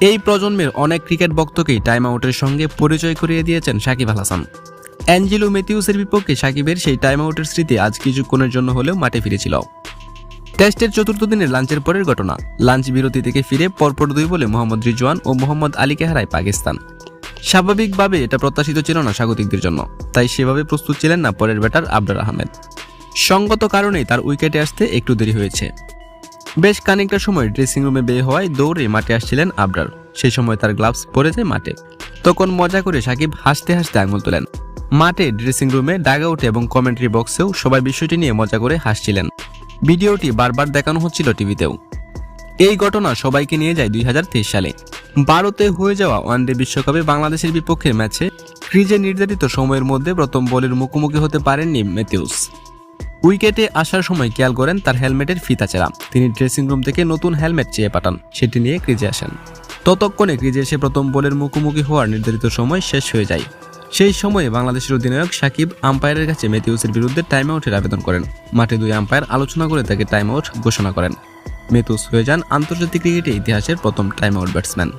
এই প্রজন্মের অনেক ক্রিকেট ভক্তকেই টাইম আউটের সঙ্গে পরিচয় করিয়ে দিয়েছেন সাকিব আল হাসান। অ্যাঞ্জেলো মেথিউসের বিপক্ষে সাকিবের সেই টাইম আউটের স্মৃতি আজ কিছুক্ষণের জন্য হলেও মাঠে ফিরেছিল। টেস্টের চতুর্থ দিনের লাঞ্চের পরের ঘটনা, লাঞ্চ বিরতি থেকে ফিরে পরপর দুই বলে মোহাম্মদ রিজওয়ান ও মোহাম্মদ আলীকে হারায় পাকিস্তান। স্বাভাবিকভাবে এটা প্রত্যাশিত ছিল না স্বাগতিকদের জন্য, তাই সেভাবে প্রস্তুত ছিলেন না পরের ব্যাটার আবরার আহমেদ। সঙ্গত কারণেই তার উইকেটে আসতে একটু দেরি হয়েছে। বেশ খানিকটা সময় ড্রেসিং রুমে বের হওয়ায় দৌড়ে মাঠে আসছিলেন আবরার। সেই সময় তার গ্লাভস পরে যায় মাঠে। তখন মজা করে সাকিব হাসতে হাসতে আঙুল তোলেন। মাঠে ড্রেসিং রুমে ডাগআউট এবং কমেন্ট্রি বক্সেও সবাই বিষয়টি নিয়ে মজা করে হাসছিলেন। ভিডিওটি বারবার দেখানো হচ্ছিল টিভিতেও। এই ঘটনা সবাইকে নিয়ে যায় দুই হাজার তেইশ সালে। ভারতে হয়ে যাওয়া ওয়ানডে বিশ্বকাপে বাংলাদেশের বিপক্ষে ম্যাচে ক্রিজে নির্ধারিত সময়ের মধ্যে প্রথম বলের মুখোমুখি হতে পারেননি ম্যাথিউস উইকেটে আসার সময় খেয়াল করেন তার হেলমেটের ফিতা চেরা। তিনি ড্রেসিং রুম থেকে নতুন হেলমেট চেয়ে পাঠান। সেটি নিয়ে ক্রিজে আসেন। ততক্ষণে ক্রিজে এসে প্রথম বলের মুখোমুখি হওয়ার নির্ধারিত সময় শেষ হয়ে যায়। সেই সময়ে বাংলাদেশের অধিনায়ক সাকিব আম্পায়ারের কাছে ম্যাথিউসের বিরুদ্ধে টাইম আউটের আবেদন করেন। মাঠে দুই আম্পায়ার আলোচনা করে তাকে টাইম আউট ঘোষণা করেন। মেথুস হয়ে যান আন্তর্জাতিক ক্রিকেটে ইতিহাসের প্রথম টাইম আউট ব্যাটসম্যান।